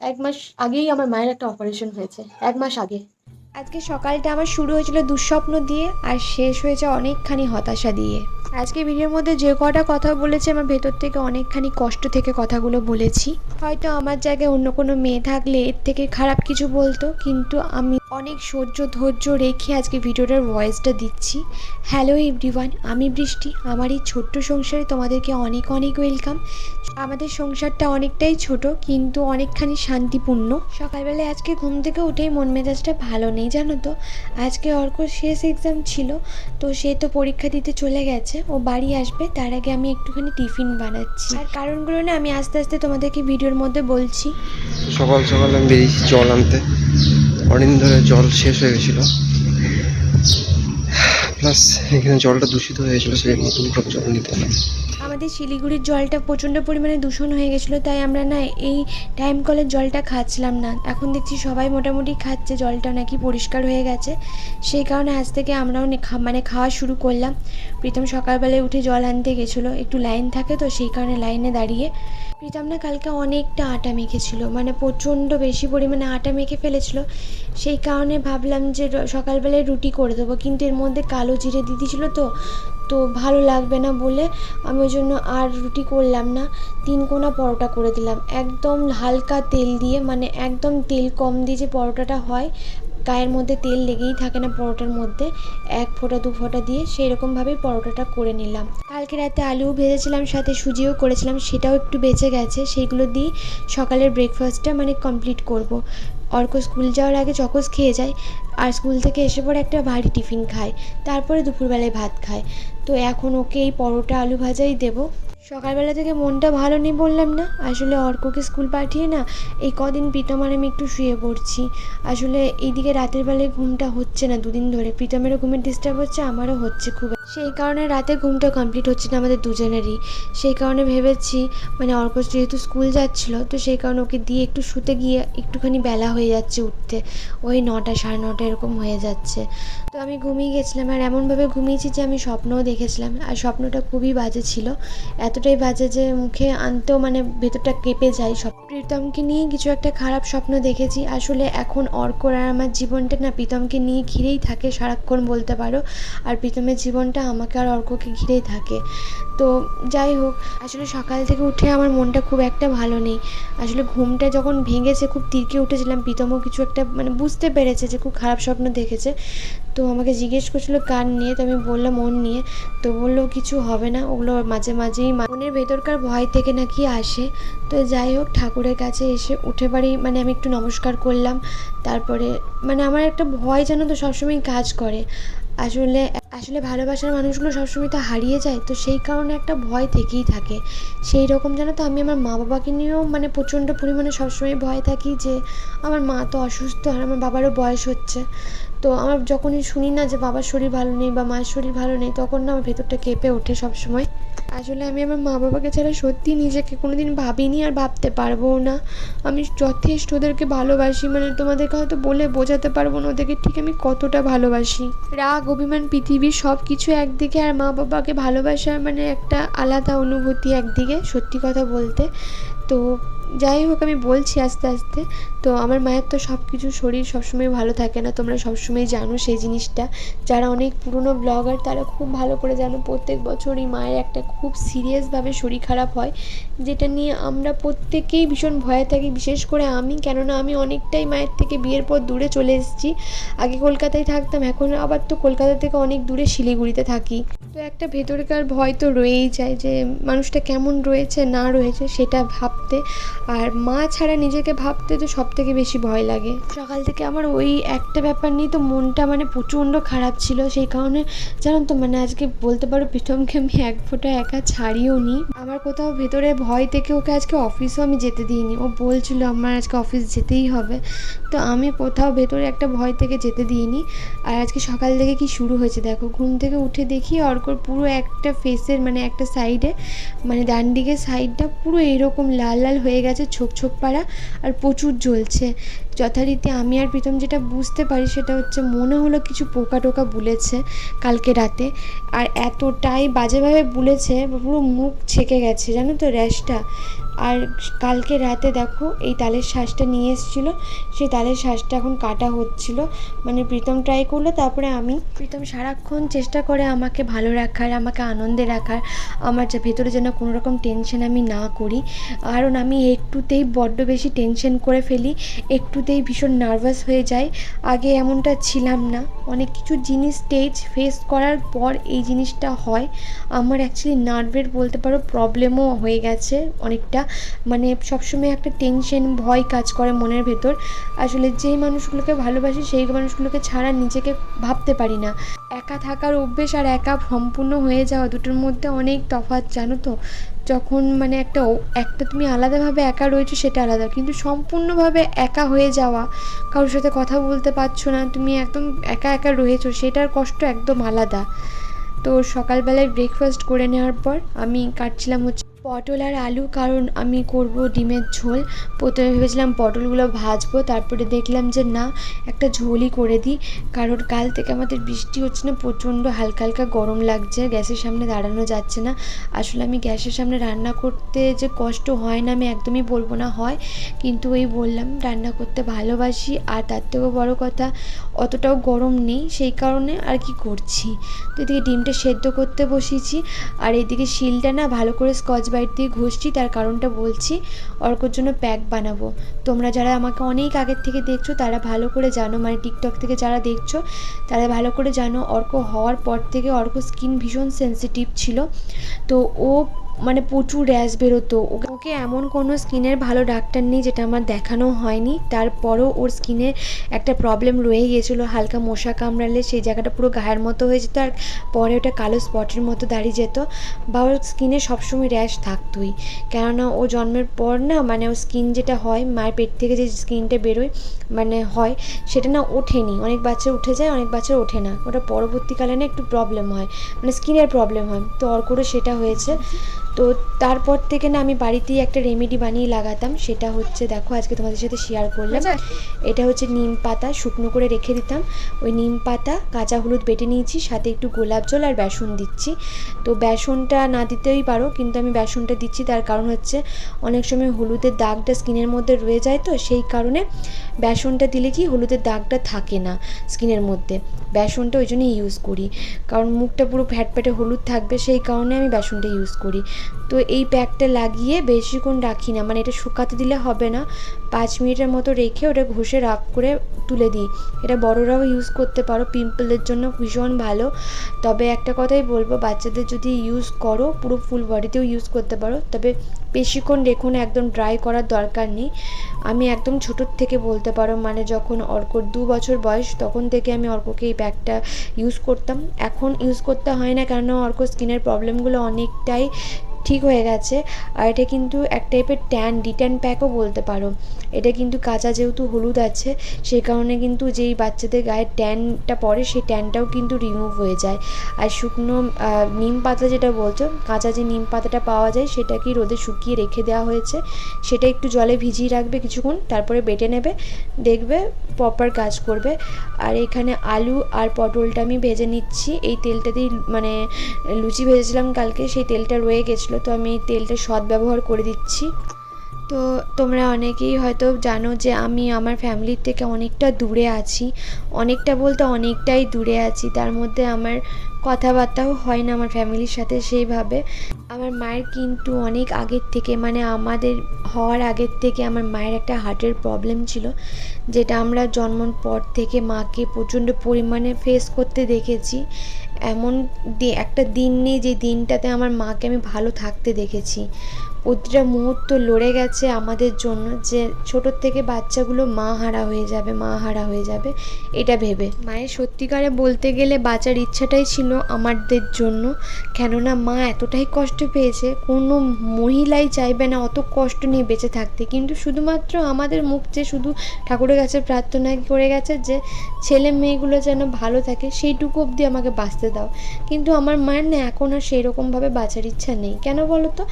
এক মাস আগেই আমার মায়ের একটা অপারেশন হয়েছে, এক মাস আগে। আজকে সকালটা আমার শুরু হয়েছিল দুঃস্বপ্ন দিয়ে আর শেষ হয়েছে অনেকখানি হতাশা দিয়ে। আজকে ভিডিওর মধ্যে যে কটা কথা বলেছি, আমার ভেতর থেকে অনেকখানি কষ্ট থেকে কথাগুলো বলেছি। হয়তো আমার জায়গায় অন্য কোনো মেয়ে থাকলে এর থেকে খারাপ কিছু বলতো, কিন্তু আমি অনেক সহ্য ধৈর্য রেখে আজকে ভিডিওটার ভয়েসটা দিচ্ছি। হ্যালো এভরিওয়ান আমি বৃষ্টি। আমার এই ছোট্ট সংসারে তোমাদেরকে অনেক অনেক ওয়েলকাম আমাদের সংসারটা অনেকটাই ছোট, কিন্তু অনেকখানি শান্তিপূর্ণ। সকালবেলায় আজকে ঘুম থেকে উঠেই মন মেজাজটা ভালো নেই, জানো তো? আজকে অর্ক শেষ এক্সাম ছিল, তো সে তো পরীক্ষা দিতে চলে গেছে। ও বাড়ি আসবে, তার আগে আমি একটুখানি টিফিন বানাচ্ছি। আর কারণগুলো না আমি আস্তে আস্তে তোমাদেরকে ভিডিওর মধ্যে বলছি। সকাল সকাল আমি বেরিয়েছি জল আনতে। অনেকদিন ধরে জল শেষ হয়ে গেছিল। প্লাস এখানে জলটা দূষিত হয়ে গেছিল সেই নতুন করে জল নিতে আমাদের শিলিগুড়ির জলটা প্রচণ্ড পরিমাণে দূষণ হয়ে গেছিল, তাই আমরা না এই টাইম কলের জলটা খাচ্ছিলাম না। এখন দেখছি সবাই মোটামুটি খাচ্ছে জলটা নাকি পরিষ্কার হয়ে গেছে। সেই কারণে আজ থেকে আমরাও মানে খাওয়া শুরু করলাম। প্রীতম সকালবেলায় উঠে জল আনতে গেছিল, একটু লাইন থাকে তো, সেই কারণে লাইনে দাঁড়িয়ে প্রীতম না কালকে অনেকটা আটা মেখেছিল মানে প্রচণ্ড বেশি পরিমাণে আটা মেখে ফেলেছিল। সেই কারণে ভাবলাম যে সকালবেলায় রুটি করে দেবো, কিন্তু এর মধ্যে কালো জিরে দিয়েছিল তো তো ভালো লাগবে না বলে আমি ওই জন্য আর রুটি করলাম না। তিন কোনা পরোটা করে দিলাম, একদম হালকা তেল দিয়ে মানে একদম তেল কম দিয়ে যে পরোটাটা হয় গায়ের মধ্যে তেল লেগেই থাকে না পরোটার মধ্যে, এক ফোঁটা, দু ফোঁটা দিয়ে সেই রকমভাবেই পরোটাটা করে নিলাম। কালকে রাতে আলুও ভেজেছিলাম, সাথে সুজিও করেছিলাম, সেটাও একটু বেঁচে গেছে সেইগুলো দিয়ে সকালের ব্রেকফাস্টটা মানে কমপ্লিট করব। অর্ক স্কুল যাওয়ার আগে চকোস খেয়ে যায়, আর স্কুল থেকে এসে পরে একটা ভারী টিফিন খায়, তারপরে দুপুরবেলায় ভাত খায়। তো এখন ওকে এই পরোটা আলু ভাজাই দেবো। সকালবেলা থেকে মনটা ভালো নেই বললাম না। আসলে অর্ককে স্কুল পাঠিয়ে না, এই কদিন প্রীতম আর আমি একটু শুয়ে পড়ছি। আসলে এইদিকে রাতের বেলায় ঘুমটা হচ্ছে না, দুদিন ধরে। প্রীতমেরও ঘুমের ডিস্টার্ব হচ্ছে, আমারও হচ্ছে খুব। সেই কারণে রাতে ঘুমটা কমপ্লিট হচ্ছে না আমাদের দুজনেরই। সেই কারণে ভেবেছি মানে অর্ক যেহেতু স্কুল যাচ্ছিল, তো সেই কারণে ওকে দিয়ে একটু শুতে গিয়ে একটুখানি বেলা হয়ে যাচ্ছে উঠতে। ওই নটা, সাড়ে নটা এরকম হয়ে যাচ্ছে। তো আমি ঘুমিয়ে গেছিলাম, আর এমনভাবে ঘুমিয়েছি যে আমি স্বপ্নও দেখেছিলাম। আর স্বপ্নটা খুবই বাজে ছিল। এতটাই বাজে যে মুখে আনতেও মানে ভেতরটা কেঁপে যায় সব। প্রীতমকে নিয়ে কিছু একটা খারাপ স্বপ্ন দেখেছি। আসলে এখন অর্কর আর আমার জীবনটা না প্রীতমকে নিয়ে ঘিরেই থাকে সারাক্ষণ বলতে পারো। আর প্রীতমের জীবনটা আমাকে আর অর্ককে ঘিরেই থাকে। তো যাই হোক, আসলে সকাল থেকে উঠে আমার মনটা খুব একটা ভালো নেই। আসলে ঘুমটা যখন ভেঙেছে, খুব তিরকে উঠেছিলাম, প্রীতমও কিছু একটা মানে বুঝতে পেরেছে যে খুব খারাপ স্বপ্ন দেখেছে। তো আমাকে জিজ্ঞেস করছিল, কার নিয়ে? তো আমি বললাম, ওর নিয়ে। তো বলল, কিছু হবে না। ওগুলো মাঝে মাঝেই মনের ভেতরকার ভয় থেকে নাকি আসে। তো যাই হোক, ঠাকুরের কাছে এসে উঠে বাড়ি মানে আমি একটু নমস্কার করলাম। তারপরে মানে আমার একটা ভয় যেন তো সবসময় কাজ করে। আসলে আসলে ভালোবাসার মানুষগুলো সবসময় তো হারিয়ে যায়, তো সেই কারণে একটা ভয় থেকেই থাকে। সেই রকম যেন তো, আমি আমার মা বাবাকে নিয়েও মানে প্রচণ্ড পরিমাণে সবসময় ভয় থাকি যে, আমার মা তো অসুস্থ আর আমার বাবারও বয়স হচ্ছে। তো আমার যখনই শুনি না যে বাবার শরীর ভালো নেই বা মায়ের শরীর ভালো নেই, তখন না আমার ভেতরটা কেঁপে ওঠে সবসময়। আসলে আমি আমার মা বাবাকে ছাড়া সত্যি নিজেকে কোনোদিন ভাবিনি আর ভাবতে পারব না। আমি যথেষ্ট ওদেরকে ভালোবাসি মানে তোমাদেরকে হয়তো বলে বোঝাতে পারব না ওদেরকে ঠিক আমি কতটা ভালোবাসি। রাগ, অভিমান পৃথিবীর সব কিছু একদিকে আর মা বাবাকে ভালোবাসার মানে একটা আলাদা অনুভূতি একদিকে, সত্যি কথা বলতে। তো যাই হোক, আমি বলছি আস্তে আস্তে। তো আমার মায়ের তো সব কিছু শরীর সবসময় ভালো থাকে না, তোমরা সবসময় জানো সেই জিনিসটা। যারা অনেক পুরনো ব্লগার তারা খুব ভালো করে জানো প্রত্যেক বছরই মায়ের একটা খুব সিরিয়াসভাবে শরীর খারাপ হয়, যেটা নিয়ে আমরা প্রত্যেকেই ভীষণ ভয়ে থাকি। বিশেষ করে আমি, কেননা আমি অনেকটাই মায়ের থেকে বিয়ের পর দূরে চলে এসেছি। আগে কলকাতায় থাকতাম, এখন আবার তো কলকাতা থেকে অনেক দূরে শিলিগুড়িতে থাকি। তো একটা ভেতরকার ভয় তো রয়েই যায় যে মানুষটা কেমন রয়েছে, না রয়েছে সেটা ভাবতে। আর মা ছাড়া নিজেকে ভাবতে তো সব থেকে বেশি ভয় লাগে। সকাল থেকে আমার ওই একটা ব্যাপার নিয়ে তো মনটা মানে প্রচণ্ড খারাপ ছিল। সেই কারণে জানো তো মানে আজকে বলতে পারো প্রীতমকে আমি এক ফোঁটা একা ছাড়িও নি। আমার কোথাও ভেতরে ভয় থেকে ওকে আজকে অফিসও আমি যেতে দিইনি। ও বলছিল আমার আজকে অফিস যেতেই হবে। তো আমি কোথাও ভেতরে একটা ভয় থেকে যেতে দিইনি। আর আজকে সকাল থেকে কি শুরু হয়েছে দেখো। ঘুম থেকে উঠে দেখি অর্কর পুরো একটা ফেসের মানে একটা সাইডে মানে ডান দিকের সাইডটা পুরো এরকম লাল লাল হয়ে গেছে ছোপ ছোপ পাড়া, আর প্রচুর জ্বলছে। যথারীতি আমি আর প্রীতম যেটা বুঝতে পারি সেটা হচ্ছে মনে হলো কিছু পোকা টোকা বুলেছে কালকে রাতে। আর এতটাই বাজেভাবে বুলেছে, পুরো মুখ ছেকে গেছে, জানো তো র্যাশটা। আর কালকে রাতে দেখো এই তালের শ্বাসটা নিয়ে এসেছিল, সেই তালের শ্বাসটা এখন কাটা হচ্ছিল। মানে প্রীতম ট্রাই করল, তারপরে আমি প্রীতম সারাক্ষণ চেষ্টা করে আমাকে ভালো রাখার, আমাকে আনন্দে রাখার, আমার ভেতরে যেন কোনো রকম টেনশন আমি না করি। কারণ আমি একটুতেই বড্ড বেশি টেনশন করে ফেলি একটুতেই ভীষণ নার্ভাস হয়ে যাই। আগে এমনটা ছিলাম না। অনেক কিছু জিনিস স্টেজ ফেস করার পর এই জিনিসটা হয়। আমার অ্যাকচুয়ালি নার্ভের বলতে পারো প্রবলেমও হয়ে গেছে অনেকটা। মানে সবসময় একটা টেনশন ভয় কাজ করে মনের ভেতর। আসলে যেই মানুষগুলোকে ভালোবাসি, সেই মানুষগুলোকে ছাড়া নিজেকে ভাবতে পারি না। একা থাকার অভ্যেস আর একা সম্পূর্ণ হয়ে যাওয়া দুটোর মধ্যে অনেক তফাৎ, জানো তো? যখন মানে একটা একটা তুমি আলাদাভাবে একা রয়েছো সেটা আলাদা। কিন্তু সম্পূর্ণভাবে একা হয়ে যাওয়া, কারোর সাথে কথা বলতে পারছ না, তুমি একদম একা একা রয়েছো, সেটার কষ্ট একদম আলাদা। তো সকালবেলায় ব্রেকফাস্ট করে নেওয়ার পর আমি কাটছিলাম হচ্ছে পটল আর আলু, কারণ আমি করব ডিমের ঝোল। প্রথমে ভেবেছিলাম পটলগুলো ভাজবো, তারপরে দেখলাম যে না, একটা ঝোলই করে দিই। কারণ কাল থেকে আমাদের বৃষ্টি হচ্ছে না, প্রচণ্ড হালকা হালকা গরম লাগছে, গ্যাসের সামনে দাঁড়ানো যাচ্ছে না। আসলে আমি গ্যাসের সামনে রান্না করতে যে কষ্ট হয় না, আমি একদমই বলব না, হয়। কিন্তু ওই বললাম, রান্না করতে ভালোবাসি, আর তার থেকেও বড় কথা, অতটাও গরম নেই, সেই কারণে আর কি করছি। তো এদিকে ডিমটা সেদ্ধ করতে বসিয়েছি আর এদিকে শিলটা না ভালো করে স্কচ বাইট দিয়ে ঘষছি, তার কারণটা বলছি, অর্কর জন্য প্যাক বানাবো। তোমরা যারা আমাকে অনেক আগের থেকে দেখছ, তারা ভালো করে জানো মানে টিকটক থেকে যারা দেখছ, তারা ভালো করে জানো, অর্ক হওয়ার পর থেকে অর্ক স্কিন ভীষণ সেন্সিটিভ ছিল। তো ও মানে প্রচুর র্যাশ বেরোতো। ওকে এমন কোনো স্কিনের ভালো ডাক্তার নেই যেটা আমার দেখানো হয়নি। তারপরও ওর স্কিনে একটা প্রবলেম রয়ে গিয়েছিল, হালকা মশা কামড়ালে সেই জায়গাটা পুরো গায়ের মতো হয়ে যেত আর পরে ওটা কালো স্পটের মতো দাঁড়িয়ে যেত। বা ওর স্কিনে সবসময় র্যাশ থাকতোই। কেননা ও জন্মের পর না মানে ওর স্কিন যেটা হয়, মায়ের পেট থেকে যে স্কিনটা বেরোয় মানে হয়, সেটা না ওঠেনি। অনেক বাচ্চা উঠে যায়, অনেক বাচ্চা ওঠে না। ওটা পরবর্তীকালে না একটু প্রবলেম হয়। মানে স্কিনের প্রবলেম হয়। তো অর্করও সেটা হয়েছে। তো তারপর থেকে না আমি বাড়িতেই একটা রেমেডি বানিয়ে লাগাতাম সেটা হচ্ছে দেখো আজকে তোমাদের সাথে শেয়ার করলাম। এটা হচ্ছে নিম পাতা শুকনো করে রেখে দিতাম। ওই নিম পাতা কাঁচা হলুদ বেটে নিয়েছি সাথে একটু গোলাপ জল আর বেসন দিচ্ছি। তো বেসনটা না দিতেই পারো কিন্তু আমি বেসনটা দিচ্ছি তার কারণ হচ্ছে অনেক সময় হলুদের দাগটা স্কিনের মধ্যে রয়ে যায় তো সেই কারণে বেসনটা দিলে কি হলুদের দাগটা থাকে না স্কিনের মধ্যে। বেসনটা ওই জন্যই ইউজ করি। কারণ মুখটা পুরো ফ্যাট ফ্যাটে হলুদ থাকবে, সেই কারণে আমি বেসনটা ইউজ করি। তো এই প্যাকটা লাগিয়ে বেশিক্ষণ রাখি না মানে এটা শুকাতে দিলে হবে না পাঁচ মিনিটের মতো রেখে ওটা ঘষে রাফ করে তুলে দিই। এটা বড়রাও ইউজ করতে পারো পিম্পলের জন্য ভীষণ ভালো। তবে একটা কথাই বলব, বাচ্চাদের যদি ইউজ করো, পুরো ফুল বডিতেও ইউজ করতে পারো। তবে বেশিক্ষণ রেখুন, একদম ড্রাই করার দরকার নেই। আমি একদম ছোটোর থেকে বলতে পারো মানে যখন অর্কর দু বছর বয়স, তখন থেকে আমি অর্ককে এই প্যাকটা ইউজ করতাম। এখন ইউজ করতে হয় না কেননা অর্ক স্কিনের প্রবলেমগুলো অনেকটাই ঠিক হয়ে গেছে। আর এটা কিন্তু এক টাইপের ট্যান ডিট্যান প্যাকও বলতে পারো। এটা কিন্তু কাঁচা যেহেতু হলুদ আছে সেই কারণে কিন্তু যেই বাচ্চাদের গায়ে ট্যানটা পড়ে, সেই ট্যানটাও কিন্তু রিমুভ হয়ে যায়। আর শুকনো নিম পাতা যেটা বলছো, কাঁচা যে নিম পাতাটা পাওয়া যায়, সেটাকেই রোদে শুকিয়ে রেখে দেওয়া হয়েছে। সেটা একটু জলে ভিজিয়ে রাখবে কিছুক্ষণ, তারপরে বেটে নেবে, দেখবে প্রপার কাজ করবে। আর এখানে আলু আর পটলটা আমি ভেজে নিচ্ছি। এই তেলটা দিয়ে মানে লুচি ভেজেছিলাম কালকে, সেই তেলটা রয়ে গেছিল। তো আমি তেলটা সৎ ব্যবহার করে দিচ্ছি। তো তোমরা অনেকেই হয়তো জানো যে আমি আমার ফ্যামিলির থেকে অনেকটা দূরে আছি। অনেকটা বলতে অনেকটাই দূরে আছি। তার মধ্যে আমার কথাবার্তাও হয় না আমার ফ্যামিলির সাথে সেইভাবে। আমার মায়ের কিন্তু অনেক আগের থেকে মানে আমাদের হওয়ার আগের থেকে আমার মায়ের একটা হার্টের প্রবলেম ছিল, যেটা আমরা জন্মর পর থেকে মাকে প্রচণ্ড পরিমাণে ফেস করতে দেখেছি। এমন একটা দিন নেই যে দিনটাতে আমার মাকে আমি ভালো থাকতে দেখেছি। প্রতিটা মুহূর্ত লড়ে গেছে আমাদের জন্য যে ছোটোর থেকে বাচ্চাগুলো মা হারা হয়ে যাবে, মা হারা হয়ে যাবে, এটা ভেবে। মায়ের সত্যিকারে বলতে গেলে বাঁচার ইচ্ছাটাই ছিল আমাদের জন্য। কেননা মা এতটাই কষ্ট পেয়েছে, কোনো মহিলাই চাইবে না অত কষ্ট নিয়ে বেঁচে থাকতে। কিন্তু শুধুমাত্র আমাদের মুখ যে শুধু ঠাকুরের কাছে প্রার্থনা করে গেছে যে ছেলে মেয়েগুলো যেন ভালো থাকে, সেইটুকু অবধি আমাকে বাঁচতে দাও। কিন্তু আমার মায়ের না এখন আর সেই রকমভাবে বাঁচার ইচ্ছা নেই। কেন বলো তো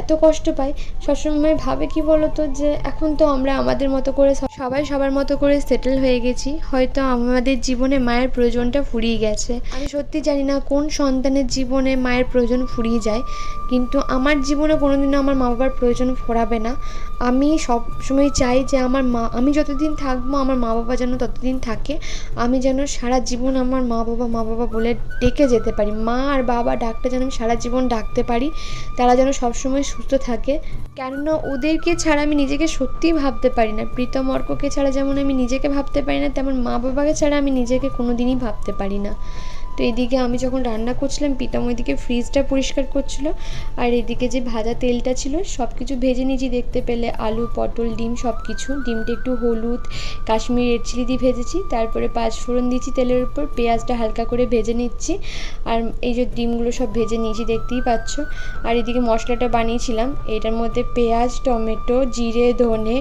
এত কষ্ট পায় সবসময় ভাবে কি বলতো যে, এখন তো আমরা আমাদের মতো করে সবাই সবার মতো করে সেটেল হয়ে গেছি। হয়তো আমাদের জীবনে মায়ের প্রয়োজনটা ফুরিয়ে গেছে। আমি সত্যি জানি না কোন সন্তানের জীবনে মায়ের প্রয়োজন ফুরিয়ে যায়। কিন্তু আমার জীবনে কোনোদিনও আমার মা বাবার প্রয়োজন ফোরাবে না। আমি সব সময় চাই যে আমার মা, আমি যতদিন থাকব, আমার মা বাবা যেন ততদিন থাকে। আমি যেন সারা জীবন আমার মা বাবা মা বাবা বলে ডেকে যেতে পারি। মা আর বাবা ডাকটা যেন আমি সারা জীবন ডাকতে পারি, তারা যেন সবসময় সুস্থ থাকে। কেননা ওদেরকে ছাড়া আমি নিজেকে সত্যিই ভাবতে পারি না। প্রীতম অর্ককে ছাড়া যেমন আমি নিজেকে ভাবতে পারি না, তেমন মা বাবাকে ছাড়া আমি নিজেকে কোনো দিনই ভাবতে পারি না। তো এদিকে আমি যখন রান্না করছিলাম প্রীতম ওইদিকে ফ্রিজটা পরিষ্কার করছিল। আর এদিকে যে ভাজা তেলটা ছিল সব কিছু ভেজে নিয়েছি। দেখতে পেলে আলু, পটল, ডিম সব কিছু ডিমটা একটু হলুদ, কাশ্মীর রেড চিলি দিয়ে ভেজেছি। তারপরে পাঁচ ফোড়ন দিয়েছি তেলের উপর, পেঁয়াজটা হালকা করে ভেজে নিচ্ছি। আর এই যে ডিমগুলো সব ভেজে নিয়েছি, দেখতেই পাচ্ছ। আর এদিকে মশলাটা বানিয়েছিলাম। এটার মধ্যে পেঁয়াজ, টমেটো, জিরে, ধনে,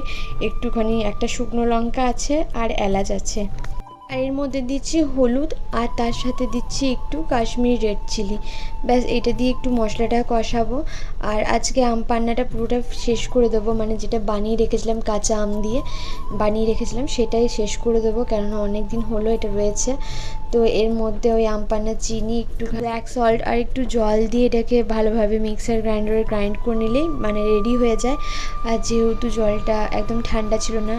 একটুখানি একটা শুকনো লঙ্কা আছে আর এলাচ আছে। আর এর মধ্যে দিচ্ছি হলুদ আর তার সাথে দিচ্ছি একটু কাশ্মীরি রেড চিলি। ব্যাস, এটা দিয়ে একটু মশলাটা কষাবো। আর আজকে আম পান্নাটা পুরোটা শেষ করে দেবো মানে যেটা বানিয়ে রেখেছিলাম কাঁচা আম দিয়ে বানিয়ে রেখেছিলাম, সেটাই শেষ করে দেবো, কেননা অনেক দিন হলো এটা রয়েছে। তো এর মধ্যে ওই আম পান্না চিনি, একটু ব্ল্যাক সল্ট আর একটু জল দিয়ে এটাকে ভালোভাবে মিক্সার গ্রাইন্ডারে গ্রাইন্ড করে নিলেই মানে রেডি হয়ে যায়। আর যেহেতু জলটা একদম ঠান্ডা ছিল না,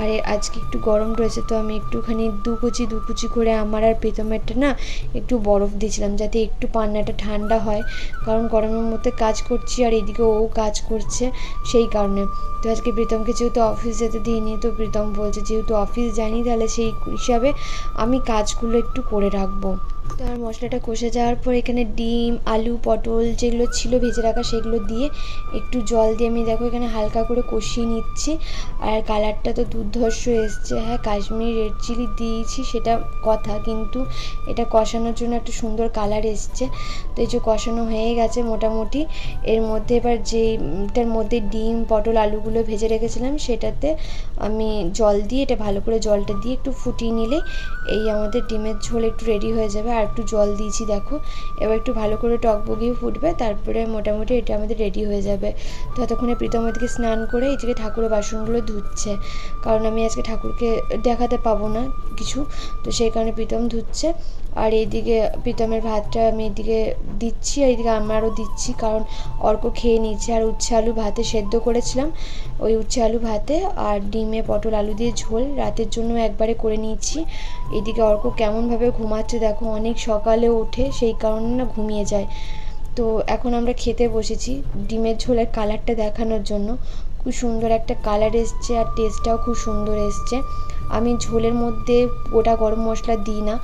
আর আজকে একটু গরম রয়েছে, তো আমি একটুখানি দু কুচি দু কুচি করে আমার আর প্রীতমেরটা না একটু বরফ দিয়েছিলাম যাতে একটু পান্নাটা ঠান্ডা হয়। কারণ গরমের মধ্যে কাজ করছি আর এদিকে ও কাজ করছে সেই কারণে। তো আজকে প্রীতমকে যেহেতু অফিস যেতে দিইনি, তো প্রীতম বলছে যেহেতু অফিস জানি তাহলে সেই হিসাবে আমি কাজগুলো একটু করে রাখব। আর মশলাটা কষে যাওয়ার পর এখানে ডিম, আলু, পটল যেগুলো ছিল ভেজে রাখা সেগুলো দিয়ে একটু জল দিয়ে আমি দেখো এখানে হালকা করে কষিয়ে নিচ্ছি। আর কালারটা তো দুর্ধর্ষ এসছে। হ্যাঁ কাশ্মীরি রেড চিলি দিয়েছি, সেটা কথা। কিন্তু এটা কষানোর জন্য একটা সুন্দর কালার এসছে। তো এই যে কষানো হয়ে গেছে মোটামুটি। এর মধ্যে এবার যেটার মধ্যে ডিম, পটল, আলুগুলো ভেজে রেখেছিলাম, সেটাতে আমি জল দিয়ে, এটা ভালো করে জলটা দিয়ে একটু ফুটিয়ে নিলে এই আমাদের ডিমের ঝোল একটু রেডি হয়ে যাবে। আর একটু জল দিয়েছি, দেখো। এবার একটু ভালো করে টক বগিয়ে ফুটবে, তারপরে মোটামুটি এটা আমাদের রেডি হয়ে যাবে। ততক্ষণে প্রীতম ওদিকে স্নান করে এদিকে ঠাকুরের বাসনগুলো ধুচ্ছে। কারণ আমি আজকে ঠাকুরকে দেখাতে পাবো না কিছু, তো সেই কারণে প্রীতম ধুচ্ছে। আর এইদিকে প্রীতমের ভাতটা আমি এদিকে দিচ্ছি আর এইদিকে আমারও দিচ্ছি, কারণ অর্ক খেয়ে নিচ্ছে আর উচ্ছে আলু ভাতে সেদ্ধ করেছিলাম, ওই উচ্ছে আলু ভাতে। আর ডিমে পটল আলু দিয়ে ঝোল, রাতের জন্য একবারে করে নিয়েছি। এদিকে অর্ক কেমনভাবে ঘুমাচ্ছে দেখো, অনেক সকালে ওঠে, সেই কারণে না ঘুমিয়ে যায়। তো এখন আমরা খেতে বসেছি ডিমের ঝোলের কালারটা দেখানোর জন্য। খুব সুন্দর একটা কালার এসছে আর টেস্টটাও খুব সুন্দর এসছে। আমি ঝোলের মধ্যে গোটা গরম মশলা দিই না,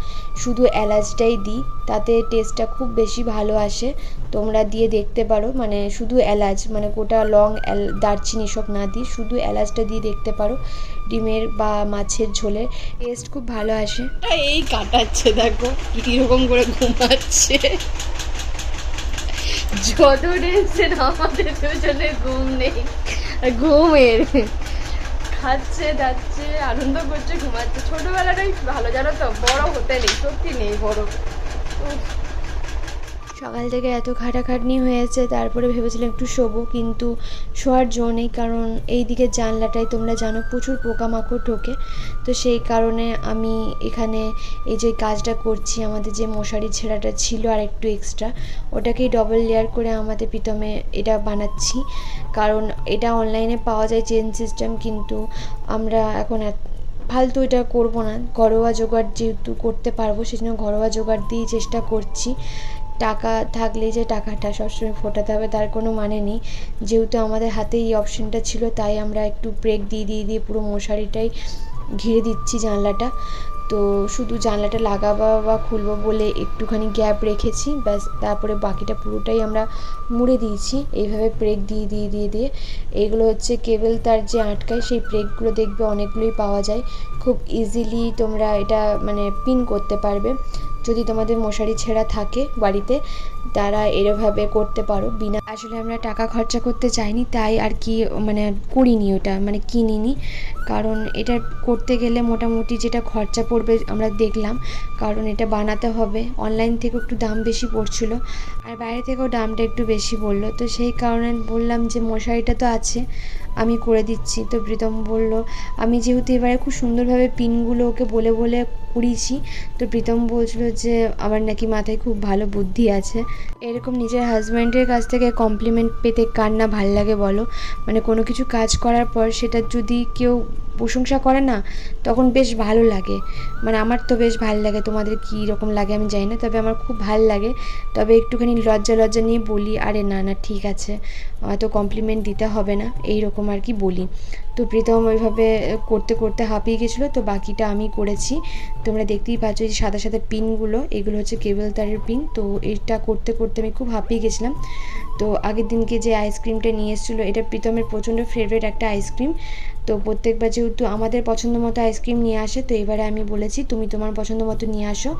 শুধু এলাচটাই দিই, তাতে টেস্টটা খুব বেশি ভালো আসে। তোমরা দিয়ে দেখতে পারো মানে শুধু এলাচ মানে গোটা লং দারচিনি সব না দিই শুধু এলাচটা দিয়ে দেখতে পারো, ডিমের বা মাছের ঝোলের টেস্ট খুব ভালো আসে। এই কাটাচ্ছে, দেখো, কীরকম করে ঘুমাচ্ছে। যত আমাদের ঘুম নেই, ঘুমের। খাচ্ছে, যাচ্ছে, আনন্দ করছে, ঘুমাচ্ছে। ছোটবেলাটাই ভালো, জানো তো? বড় হতে নেই, সত্যি নেই বড়। সকাল থেকে এত খাটাখাটনি হয়েছে, তারপরে ভেবেছিলাম একটু শোবো, কিন্তু শোয়ার জো নেই, কারণ এই দিকে জানলাটায় তোমরা জানো প্রচুর পোকামাকড় ঢোকে। তো সেই কারণে আমি এখানে এই যে কাজটা করছি, আমাদের যে মশারি ছেঁড়াটা ছিল আর একটু এক্সট্রা ওটাকেই ডবল লেয়ার করে আমাদের প্রীতমে এটা বানাচ্ছি। কারণ এটা অনলাইনে পাওয়া যায় চেন সিস্টেম কিন্তু আমরা এখন ফালতু এটা করব না। ঘরোয়া জোগাড় যেহেতু করতে পারব সেই জন্য ঘরোয়া জোগাড় দিয়েই চেষ্টা করছি। টাকা থাকলে যে টাকাটা সবসময় ফোটাতে হবে, তার কোনো মানে নেই। যেহেতু আমাদের হাতে এই অপশানটা ছিল, তাই আমরা একটু ব্রেক দিয়ে দিয়ে দিয়ে পুরো মশারিটাই ঘিরে দিচ্ছি জানলাটা। তো শুধু জানলাটা লাগাবো বা খুলবো বলে একটুখানি গ্যাপ রেখেছি, ব্যাস তারপরে বাকিটা পুরোটাই আমরা মুড়ে দিয়েছি। এইভাবে ব্রেক দিয়ে দিয়ে দিয়ে দিয়ে। এগুলো হচ্ছে কেবল তার যে আটকায় সেই ব্রেকগুলো দেখবে অনেকগুলোই পাওয়া যায়। খুব ইজিলি তোমরা এটা মানে পিন করতে পারবে। যদি তোমাদের মশারি ছেঁড়া থাকে বাড়িতে, তারা এরভাবে করতে পারো। বিনা আসলে আমরা টাকা খরচা করতে চাইনি, তাই আর কি মানে করিনি ওটা মানে কিনিনি। কারণ এটা করতে গেলে মোটামুটি যেটা খরচা পড়বে আমরা দেখলাম। কারণ এটা বানাতে হবে। অনলাইন থেকে একটু দাম বেশি পড়ছিল। আর বাইরে থেকেও দামটা একটু বেশি বলল তো সেই কারণে বললাম যে, মশারিটা তো আছে, আমি করে দিচ্ছি। তো প্রীতম বলল, আমি যেহেতু এবারে খুব সুন্দরভাবে পিনগুলো ওকে বলে বলে করিয়েছি তো প্রীতম বলছিল যে, আমার নাকি মাথায় খুব ভালো বুদ্ধি আছে। এরকম নিজের হাজব্যান্ডের কাছ থেকে কমপ্লিমেন্ট পেতে কার না ভালো লাগে বলো? মানে কোনো কিছু কাজ করার পর সেটা যদি কেউ প্রশংসা করে না, তখন বেশ ভালো লাগে। মানে আমার তো বেশ ভালো লাগে, তোমাদের কী রকম লাগে আমি জানি না, তবে আমার খুব ভালো লাগে। তবে একটুখানি লজ্জা লজ্জা নিয়ে বলি, আরে না না, ঠিক আছে অত কমপ্লিমেন্ট দিতে হবে না এই রকম আর কি বলি। তো প্রীতম ওইভাবে করতে করতে হাঁপিয়ে গেছিল, তো বাকিটা আমি করেছি। তোমরা দেখতেই পাচ্ছ যে সাদা সাদা পিনগুলো, এগুলো হচ্ছে কেবল তারের পিন, তো এটা করতে করতে আমি খুব হাঁপিয়ে গেছিলাম। তো আগের দিনকে যে আইসক্রিমটা নিয়ে এসেছিল, এটা প্রীতমের প্রচণ্ড ফেভারিট একটা আইসক্রিম তো প্রত্যেকবার যেহেতু আমাদের পছন্দ মতো আইসক্রিম নিয়ে আসে, তো এবারে আমি বলেছি তুমি তোমার পছন্দ মতো নিয়ে আসো।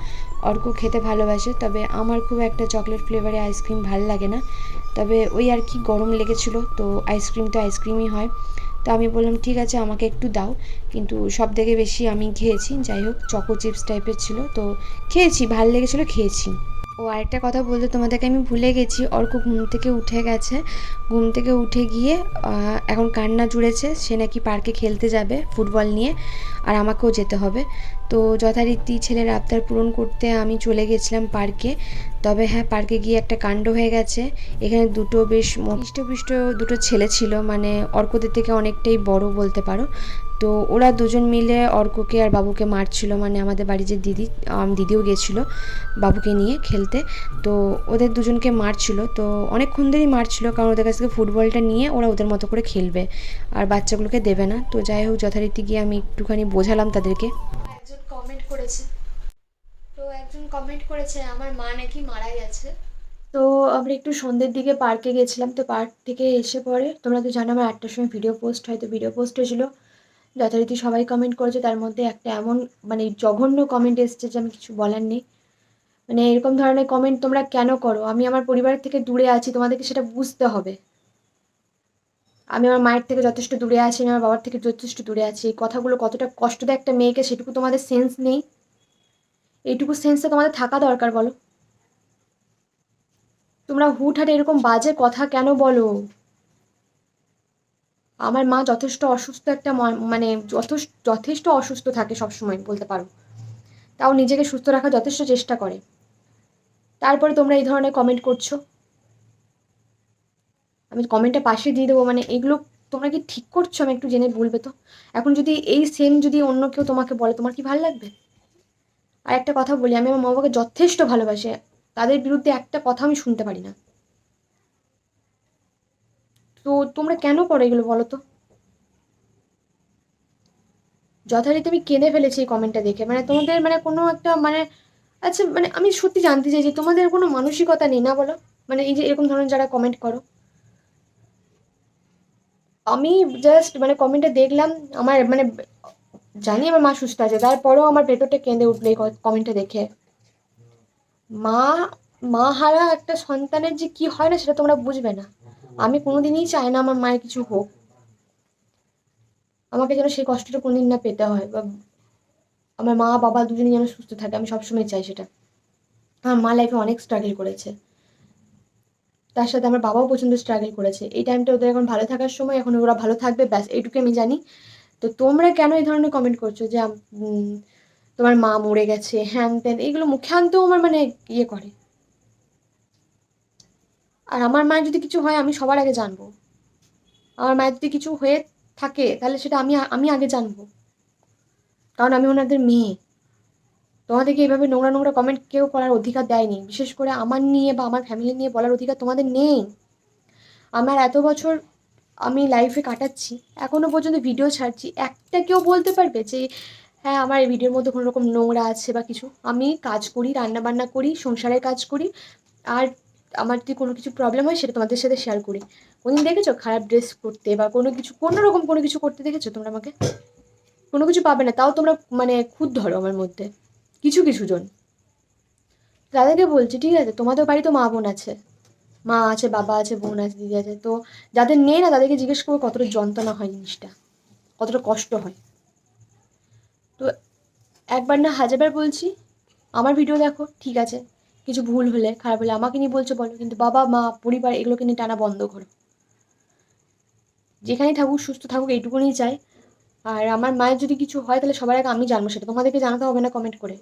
অর্ক খেতে ভালোবাসে, তবে আমার খুব একটা চকলেট ফ্লেভারে আইসক্রিম ভালো লাগে না। তবে ওই আর কি গরম লেগেছিল, তো আইসক্রিম তো আইসক্রিমই হয়। তো আমি বললাম, ঠিক আছে, আমাকে একটু দাও। কিন্তু সব থেকে বেশি আমি খেয়েছি, যাই হোক চকো চিপস টাইপের ছিল। তো খেয়েছি, ভালো লেগেছিলো, খেয়েছি। ও আরেকটা কথা বলতে তোমাদেরকে, আমি ভুলে গেছি, অর্ক ঘুম থেকে উঠে গেছে। ঘুম থেকে উঠে গিয়ে এখন কান্না জুড়েছে, সে নাকি পার্কে খেলতে যাবে ফুটবল নিয়ে, আর আমাকেও যেতে হবে। তো যথারীতি ছেলের আবদার পূরণ করতে আমি চলে গেছিলাম পার্কে। তবে হ্যাঁ পার্কে গিয়ে একটা কাণ্ড হয়ে গেছে। এখানে দুটো বেশ হৃষ্টপুষ্ট দুটো ছেলে ছিল মানে অর্কদের থেকে অনেকটাই বড় বলতে পারো। তো ওরা দুজন মিলে অর্ককে আর বাবুকে মারছিল মানে আমাদের বাড়ি যে দিদি দিদিও গেছিল বাবুকে নিয়ে খেলতে। তো ওদের দুজনকে মারছিল, তো অনেকক্ষণ ধরেই মারছিল, কারণ ওদের কাছ থেকে ফুটবলটা নিয়ে ওরা ওদের মতো করে খেলবে, আর বাচ্চাগুলোকে দেবে না। তো যাই হোক, যথারীতি গিয়ে আমি একটুখানি বোঝালাম তাদেরকে। একজন কমেন্ট করেছে। তো একজন কমেন্ট করেছে, আমার মা নাকি মারা গেছে তো আমরা একটু সন্ধ্যের দিকে পার্কে গেছিলাম, তো পার্ক থেকে এসে পরে তোমরা তো জানো আমার আটটার সময় ভিডিও পোস্ট হয়, তো ভিডিও পোস্ট হয়েছিল। যথারীতি সবাই কমেন্ট করেছে, তার মধ্যে একটা এমন মানে জঘন্য কমেন্ট এসছে যে আমি কিছু বলার নেই। মানে এরকম ধরনের কমেন্ট তোমরা কেন করো? আমি আমার পরিবারের থেকে দূরে আছি, তোমাদেরকে সেটা বুঝতে হবে। আমি আমার মায়ের থেকে যথেষ্ট দূরে আছি, আমি আমার বাবার থেকে যথেষ্ট দূরে আছি। এই কথাগুলো কতটা কষ্ট দেয় একটা মেয়েকে সেটুকু তোমাদের সেন্স নেই। এইটুকু সেন্সটা তোমাদের থাকা দরকার, বলো। তোমরা হুটহাটে এরকম বাজে কথা কেন বলো? আমার মা যথেষ্ট অসুস্থ একটা মানে যথেষ্ট যথেষ্ট অসুস্থ থাকে সবসময়, বলতে পারো। তাও নিজেকে সুস্থ রাখার যথেষ্ট চেষ্টা করে। তারপরে তোমরা এই ধরনের কমেন্ট করছ। আমি কমেন্টটা পাশে দিয়ে দেবো মানে এগুলো তোমরা কি ঠিক করছ? আমি একটু জেনে বলবে তো। এখন যদি এই সেম যদি অন্য কেউ তোমাকে বলে, তোমার কি ভালো লাগবে? আর একটা কথা বলি, আমি আমার মা বাবাকে যথেষ্ট ভালোবাসি। তাদের বিরুদ্ধে একটা কথা আমি শুনতে পারি না। তো তোমরা কেন করো এগুলো বলো তো? যথারীতি আমি কেঁদে ফেলেছি এই কমেন্টটা দেখে। মানে তোমাদের মানে কোনো একটা মানে আচ্ছা মানে আমি সত্যি জানতে চাই যে তোমাদের কোনো মানসিকতা নেই না বলো? মানে এই যে এরকম ধরনের যারা কমেন্ট করো। আমি জাস্ট মানে কমেন্টটা দেখলাম, আমার মানে জানি আমার মা সুস্থ আছে, তারপরেও আমার ভেতরটা কেঁদে উঠল এই কমেন্টটা দেখে। মা মা হারা একটা সন্তানের যে কি হয় না সেটা তোমরা বুঝবে না। আমি কোনোদিনই চাই না আমার মায়ের কিছু হোক। আমাকে যেন সেই কষ্টটা কোনোদিন না পেতে হয় বা আমার মা, বাবা দুজনেই যেন সুস্থ থাকে, আমি সবসময় চাই সেটা। আমার মা লাইফে অনেক স্ট্রাগল করেছে। তার সাথে আমার বাবাও প্রচণ্ড স্ট্রাগল করেছে। এই টাইমটা ওদের এখন ভালো থাকার সময়, এখন ওরা ভালো থাকবে, ব্যাস, এইটুকু আমি জানি। তো তোমরা কেন এই ধরনের কমেন্ট করছ যে তোমার মা মরে গেছে, হ্যান ত্যান এইগুলো মুখে আনতেও আমার মানে ইয়ে করে। আর আমার মায়ের যদি কিছু হয়, আমি সবার আগে জানব। আমার মায়ের যদি কিছু হয়ে থাকে, তাহলে সেটা আমি আমি আগে জানব। কারণ আমি ওনাদের মেয়ে। তোমাদেরকে এইভাবে নোংরা নোংরা কমেন্ট কেউ করার অধিকার দেয়নি। বিশেষ করে আমার নিয়ে বা আমার ফ্যামিলি নিয়ে বলার অধিকার তোমাদের নেই। আমার এত বছর আমি লাইফে কাটাচ্ছি এখনও পর্যন্ত ভিডিও ছাড়ছি। একটা কেউ বলতে পারবে যে হ্যাঁ আমার এই ভিডিওর মধ্যে কোনো রকম নোংরা আছে বা কিছু। আমি কাজ করি রান্না বান্না করি, সংসারের কাজ করি। আর আমার যদি কোনো কিছু প্রবলেম হয়, সেটা তোমাদের সাথে শেয়ার করি। কোনদিন দেখেছ? খারাপ ড্রেস করতে বা কোনো কিছু, কোনো রকম কোনো কিছু করতে দেখেছ তোমরা আমাকে? কোনো কিছু পাবে না, তাও তোমরা মানে খুদ ধরো আমার মধ্যে। কিছু কিছু জন। তাদেরকে বলছি, ঠিক আছে, তোমাদের বাড়ি তো মা বোন আছে। মা আছে, বাবা আছে, বোন আছে, দিদি আছে। তো যাদের নেই না, তাদেরকে জিজ্ঞেস করব কতটা যন্ত্রণা হয় জিনিসটা, কতটা কষ্ট হয়। তো একবার না হাজারবার বলছি, আমার ভিডিও দেখো, ঠিক আছে। কিছু ভুল হলে, খারাপ হলে আমাকে নিয়ে বলছো, বলো। কিন্তু বাবা, মা, পরিবার, এগুলোকে নিয়ে টানা বন্ধ করো। যেখানেই থাকুক, সুস্থ থাকুক, এইটুকুনি চাই। আর আমার মায়ের যদি কিছু হয়, তাহলে সবার আগে আমি জানব সেটা। তোমাদেরকে জানাতে হবে না কমেন্ট করে।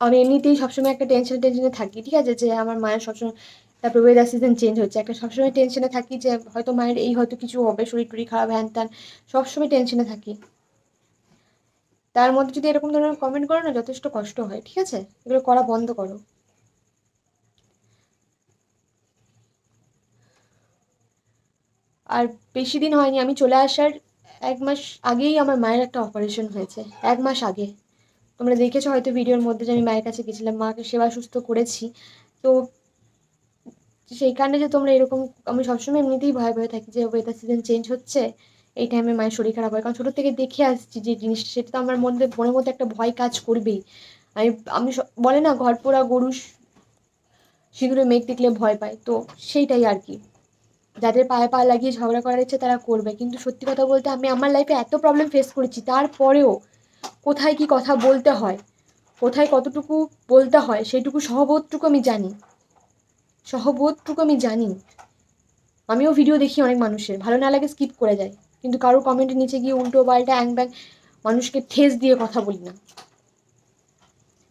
আমি এমনিতেই সবসময় একটা টেনশনে টেনশনে থাকি, ঠিক আছে? যে আমার মায়ের সবসময়, তারপরে ওয়েদার সিজন চেঞ্জ হচ্ছে। একটা সবসময় টেনশনে থাকি যে হয়তো মায়ের এই হয়তো কিছু হবে শরীর টরীর খারাপ হ্যান ত্যান সবসময় টেনশনে থাকি। তার মধ্যে যদি এরকম ধরনের কমেন্ট করো না, যথেষ্ট কষ্ট হয়, ঠিক আছে? এগুলো করা বন্ধ করো। আর বেশি দিন হয়নি, আমি চলে আসার এক মাস আগেই আমার মায়ের একটা অপারেশন হয়েছে, এক মাস আগে। তোমরা দেখেছ হয়তো ভিডিওর মধ্যে যে আমি মায়ের কাছে গেছিলাম, মাকে সেবা সুস্থ করেছি। তো সেই কারণে যে তোমরা এরকম, আমি সবসময় এমনিতেই ভয়ে ভয়ে থাকি যে ওয়েদার সিজন চেঞ্জ হচ্ছে। এই টাইমে মায়ের শরীর খারাপ হয়। কারণ ছোটো থেকে দেখে আসছি যে জিনিসটা, সেটা তো আমার মধ্যে মনের মধ্যে একটা ভয় কাজ করবেই। আমি আমি বলে না ঘর পোড়া গরু সিঁদুরে মেঘ দেখলে ভয় পায়। তো সেইটাই আর কি। যাদের পায়ে পা লাগিয়ে ঝগড়া করার ইচ্ছে তারা করবে। কিন্তু সত্যি কথা বলতে আমি আমার লাইফে এত প্রবলেম ফেস করেছি। তারপরেও কোথায় কি কথা বলতে হয়, কোথায় কতটুকু বলতে হয়, সেইটুকু সহবোধটুকু আমি জানি। সহবোধটুকু আমি জানি। আমিও ভিডিও দেখি অনেক মানুষের। ভালো না লাগে স্কিপ করে যায় কিন্তু কারও কমেন্টের নিচে গিয়ে উল্টো পাল্টা অ্যাং ব্যাং মানুষকে ঠেস দিয়ে কথা বলি না।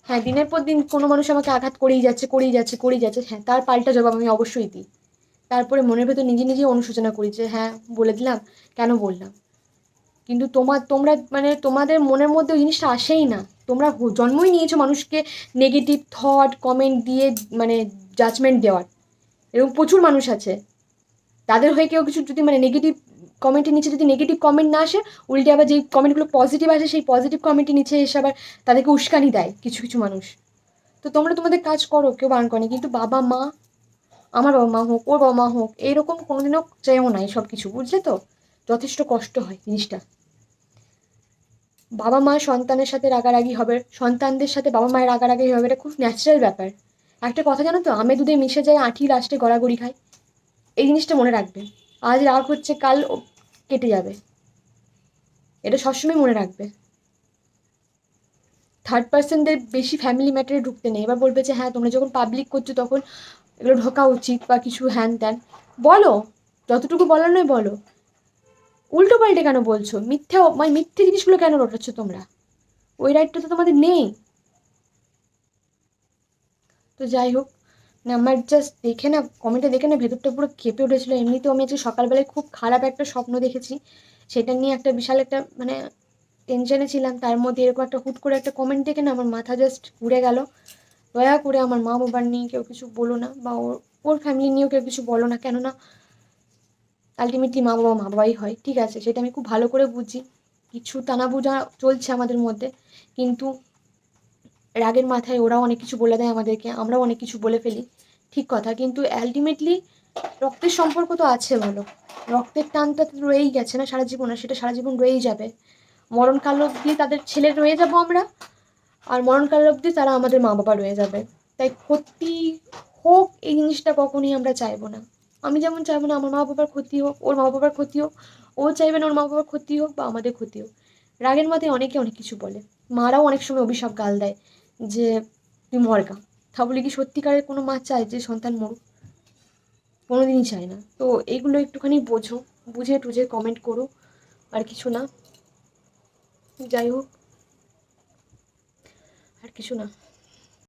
হ্যাঁ দিনের পর দিন কোনো মানুষ আমাকে আঘাত করেই যাচ্ছে করেই যাচ্ছে করেই যাচ্ছে। হ্যাঁ তার পাল্টা জবাব আমি অবশ্যই দিই। তারপরে মনের ভেতর নিজে নিজে অনুশোচনা করি যে হ্যাঁ বলে দিলাম, কেন বললাম? কিন্তু তোমার তোমরা মানে তোমাদের মনের মধ্যে ওই জিনিসটা আসেই না। তোমরা জন্মই নিয়েছো মানুষকে নেগেটিভ থট কমেন্ট দিয়ে মানে জাজমেন্ট দেওয়ার। এরকম প্রচুর মানুষ আছে। তাদের হয়ে কেউ কিছু যদি মানে নেগেটিভ কমেন্টের নিচে যদি নেগেটিভ কমেন্ট না আসে, উল্টে আবার যেই কমেন্টগুলো পজিটিভ আসে, সেই পজিটিভ কমেন্টের নিচে এসে আবার তাদেরকে উস্কানি দেয় কিছু কিছু মানুষ। তো তোমরা তোমাদের কাজ করো, কেউ বারণ করেনি। কিন্তু বাবা, মা, আমার বাবা মা হোক, ওর বাবা মা হোক এইরকম কোনোদিনও চেয়েও নাই সব কিছু বুঝলে তো? যথেষ্ট কষ্ট হয় জিনিসটা। বাবা মা সন্তানের সাথে রাগারাগি হবে, সন্তানদের সাথে বাবা মায়ের রাগারাগি হবে, এটা খুব ন্যাচারাল ব্যাপার। একটা কথা জানো তো আমে দুধে মিশে যায় আঠি লাস্টে গড়াগড়ি খায়। এই জিনিসটা মনে রাখবে। আজ রাগ হচ্ছে, কাল কেটে যাবে। এটা সবসময় মনে রাখবে। থার্ড পার্সনদের বেশি ফ্যামিলি ম্যাটারে ঢুকতে নেই। এবার বলবে যে হ্যাঁ তোমরা যখন পাবলিক করছ তখন এগুলো ঢোকা উচিত বা কিছু হ্যান ত্যান বলো, যতটুকু বলার নয় বলো। উল্টো পাল্টে কেন বলছো? মিথ্যে মানে মিথ্যে জিনিসগুলো কেন রটাচ্ছ তোমরা? ওই রাইটটা তো তোমাদের নেই। তো যাই হোক না, আমার জাস্ট দেখে না কমেন্টে দেখে না ভেতরটা পুরো কেঁপে উঠেছিল। এমনিতেও আমি আজকে সকালবেলায় খুব খারাপ একটা স্বপ্ন দেখেছি, সেটা নিয়ে একটা বিশাল একটা মানে টেনশনে ছিলাম। তার মধ্যে এরকম একটা হুট করে একটা কমেন্ট দেখে না আমার মাথা জাস্ট ঘুরে গেল। দয়া করে আমার মা বাবার নিয়ে কেউ কিছু বলো না, বা ওর ওর ফ্যামিলি নিয়েও কেউ কিছু বলো না, কেননা আলটিমেটলি মা বাবা মা বাবাই হয়, ঠিক আছে? সেটা আমি খুব ভালো করে বুঝি। কিছু টানা চলছে আমাদের মধ্যে, কিন্তু রাগের মাথায় ওরাও অনেক কিছু বলে দেয় আমাদেরকে, আমরাও অনেক কিছু বলে ফেলি, ঠিক কথা। কিন্তু আলটিমেটলি রক্তের সম্পর্ক তো আছে বলো। রক্তের টানটা তো রয়েই গেছে না সারা জীবন, আর সেটা সারা জীবন রয়েই যাবে। মরণকাল অবধি তাদের ছেলে রয়ে যাব আমরা, আর মরণকাল অবধি তারা আমাদের মা বাবা রয়ে যাবে। তাই ক্ষতি হোক, এই জিনিসটা কখনই আমরা চাইব না। আমি যেমন চাইব না আমার মা বাবার ক্ষতি হোক, ওর মা বাবার ক্ষতি হোক, ও চাইবে না ওর মা বাবার ক্ষতি হোক বা আমাদের ক্ষতি হোক। রাগের মাথায় অনেকে অনেক কিছু বলে। মারাও অনেক সময় অভিশাপ গাল দেয়। যে তুই মরগা তা বলে কি সত্যিকারের কোনো মা চায় যে সন্তান মরুক? কোনোদিনই চায় না। তো এইগুলো একটুখানি বোঝো, বুঝে টুঝে কমেন্ট করো, আর কিছু না। যাই হোক। আর কিছু না।